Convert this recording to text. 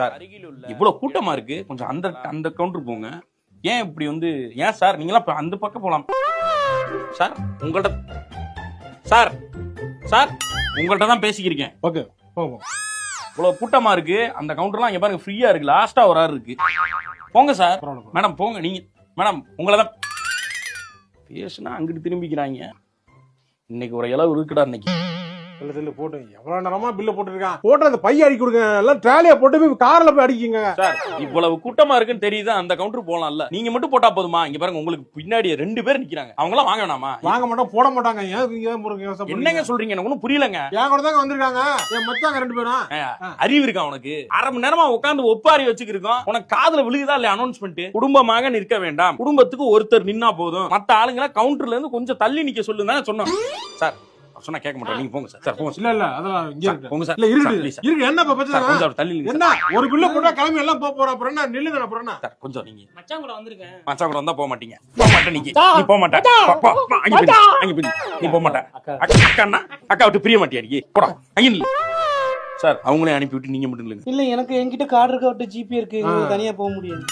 Sir இவ்வளவு கூட்டமா இருக்கு. கொஞ்சம் அந்த அந்த கவுண்டர் போங்க. ஏன் இப்படி வந்து ஏன் சார் நீங்களாம் அந்த பக்கம் போலாம். சார் உங்கள்ட்ட சார் சார் உங்கள்ட்ட தான் பேசிக்கிறீங்க ஓகே போவோம். இவ்வளவு கூட்டமா இருக்கு. அந்த கவுண்டர்லாம் இங்க பாருங்க ஃப்ரீயா இருக்கு. லாஸ்டா ஒரு ஆள் இருக்கு. போங்க சார். மேடம் போங்க. நீங்க மேடம் உங்களை தான் பேசுனா அங்கிட்டு திரும்பிக்கிறாங்க. இன்னைக்கு ஒரு இளவு இருக்குடா இன்னைக்கு. இல்ல இல்ல போட்டு. எவ்வளவு நேரமா பில்ல போட்டுருக்கான்? போட்டு அந்த பைய அடிக்க கொடுங்க. எல்லாம் ட்ராலியா போட்டு போய் கார்ல போய் அடிக்குங்க. சார் இவ்வளவு கூட்டமா இருக்குன்னு தெரியுது அந்த கவுண்டர் போலாம்ல. நீங்க மட்டும் போட்டா போதுமா? இங்க பாருங்க உங்களுக்கு பின்னாடி ரெண்டு பேர் நிக்கிறாங்க. அவங்க எல்லாம் வாங்க வேணாமா? வாங்க மாட்டோம் போட மாட்டாங்க. என்னங்க? சொல்றீங்க? எனக்கு ஒண்ணும் புரியலங்க. என் கூட தாங்க வந்திருக்காங்க. என் மச்சாங்க ரெண்டு பேரும். அறிவு இருக்கா உனக்கு? அரை மணி நேரமா உட்காந்து ஒப்பாரி வச்சுக்கிருக்கோம். உனக்கு காதுல விழுகுதா இல்லையா அனௌன்ஸ்மெண்ட் குடும்பமாக நிற்க வேண்டாம். குடும்பத்துக்கு ஒருத்தர் நின்னா போதும். மத்த ஆளுங்களை கவுண்டர்ல இருந்து கொஞ்சம் தள்ளி நிக்க சொல்லுங்க சொன்னோம். சார் சொன்னா கேட்க மாட்டோம். நீங்க போங்க சார். சார் போங்க இல்ல இல்ல அதெல்லாம் இங்க இருக்கு. போங்க சார். இல்ல இருக்கு. இருக்கு என்ன கொஞ்சம் பிரச்சனை? அப்படி தள்ளி என்ன? ஒரு பில்ல போட்டா கிளம்பி எல்லாம் போக போறோம் அப்புறம் என்ன? நில்லுங்க அப்புறம் என்ன? சார் கொஞ்சம் நீங்க. மச்சான் கூட வந்திருக்கேன். மச்சான் கூட வந்தா போக மாட்டீங்க. போக மாட்டேன் நீங்க. நீ போக மாட்டேன் அங்க போய் அங்க போய். நீ போக மாட்டேன் அக்கா. அக்கான்னா அக்கா விட்டு பிரிய மாட்டியா நீ? போடா அங்க நில்லு. சார். அவங்களே அனுப்பி விட்டு நீங்க மட்டும் இல்லைங்க இல்ல எனக்கு என்கிட்ட கார்டு இருக்க? விட்டு ஜிபே இருக்கு. தனியா போக முடியாது.